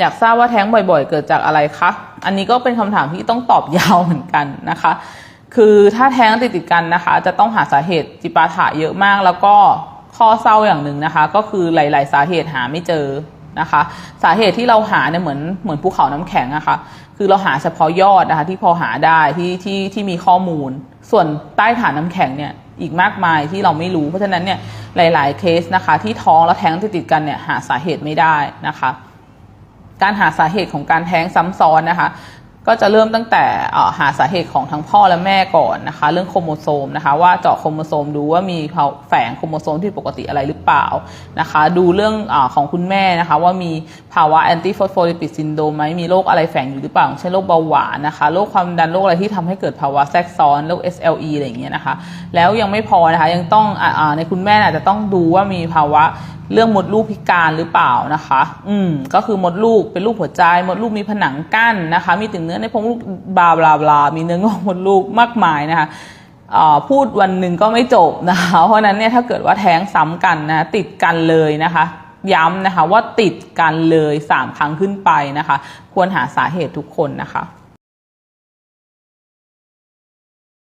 อยากทราบว่าแท้งบ่อยๆ เกิดจากอะไรคะ อันนี้ก็เป็นคำถามที่ต้องตอบยาวเหมือนกันนะคะ คือถ้าแท้งติดติดกันนะคะ จะต้องหาสาเหตุจิปาถะเยอะมาก แล้วก็ข้อเศร้าอย่างหนึ่งนะคะ ก็คือหลาย ๆ สาเหตุหาไม่เจอนะคะ สาเหตุที่เราหาเนี่ยเหมือนเหมือนภูเขาน้ำแข็งอะคะ่ะ คือเราหาเฉพาะยอดนะคะที่พอหาได้ที่ที่ที่มีข้อมูล ส่วนใต้ฐานน้ำแข็งเนี่ยอีกมากมายที่เราไม่รู้ เพราะฉะนั้นเนี่ยหลาย ๆ เคสนะคะ ที่ท้องแล้วแท้งติดติดกันเนี่ยหาสาเหตุไม่ได้นะคะ การหาสาเหตุของการแท้งซ้ำซ้อนนะคะ ก็จะเริ่มตั้งแต่หาสาเหตุของทั้งพ่อและแม่ก่อนนะคะ เรื่องโครโมโซมนะคะว่าเจาะโครโมโซมดูว่ามีแฝงโครโมโซมที่ปกติอะไรหรือเปล่านะคะ ดูเรื่องอของคุณแม่นะคะ ว่ามีภาวะแอนตี้ฟอสโฟลิปิดซินโดรมไหมมีโรคอะไรแฝงอยู่หรือเปล่าเช่นโรคเบาหวานนะคะโรคความดันโรคอะไรที่ทำให้เกิดภาวะแทรกซ้อนโรค SLE อะไรอย่างเงี้ยนะคะ แล้วยังไม่พอนะคะยังต้องอในคุณแม่อาจจะต้องดูว่ามีภาวะ เรื่องมดลูกพิการหรือเปล่านะคะ อืม ก็คือมดลูกเป็นลูกหัวใจ มดลูกมีผนังกั้นนะคะ มีติ่งเนื้อในโพรงลูกบลาบลาบลา มีเนื้องอกมดลูกมากมายนะคะอ่าพูดวันหนึ่งก็ไม่จบนะคะ เพราะนั้นเนี่ยถ้าเกิดว่าแท้งซ้ำกันนะติดกันเลยนะคะ ย้ำนะคะว่าติดกันเลยสามครั้งขึ้นไปนะคะ ควรหาสาเหตุทุกคนนะคะ